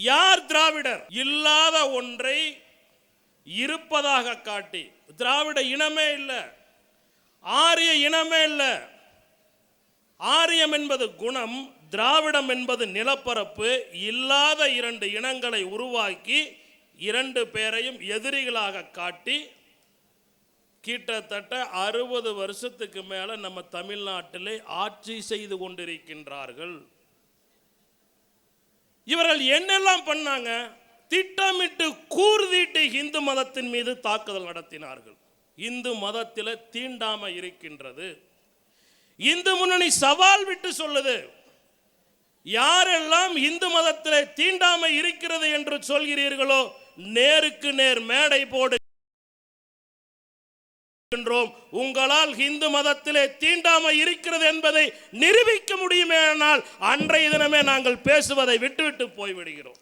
யார் திராவிடர்? இல்லாத ஒன்றை இருப்பதாக காட்டி. திராவிட இனமே இல்லை. ஆரிய இனமே இல்லை. ஆரியம் என்பது குணம் திராவிடம் என்பது நிலப்பரப்பு. இல்லாத இரண்டு இனங்களை உருவாக்கி இரண்டு பேரையும் எதிரிகளாக காட்டி கிட்டத்தட்ட அறுபது வருஷத்துக்கு மேலே நம்ம தமிழ்நாட்டிலே ஆட்சி செய்து கொண்டிருக்கின்றார்கள். இவர்கள் என்னெல்லாம் பண்ணாங்க? திட்டமிட்டு கூர்தீட்டு இந்து மதத்தின் மீது தாக்குதல் நடத்தினார்கள். இந்து மதத்தில் தீண்டாமை இருக்கின்றது. இந்து முன்னணி சவால் விட்டு சொல்லுது. யாரெல்லாம் இந்து மதத்தில் தீண்டாமை இருக்கிறது என்று சொல்கிறீர்களோ நேருக்கு நேர் மேடை போடு இருக்கின்றோம். உங்களால் இந்து மதத்திலே தீண்டாமை இருக்கிறது என்பதை நிரூபிக்க முடியுமேனால் அன்றைய தினமே நாங்கள் பேசுவதை விட்டுவிட்டு போய்விடுகிறோம்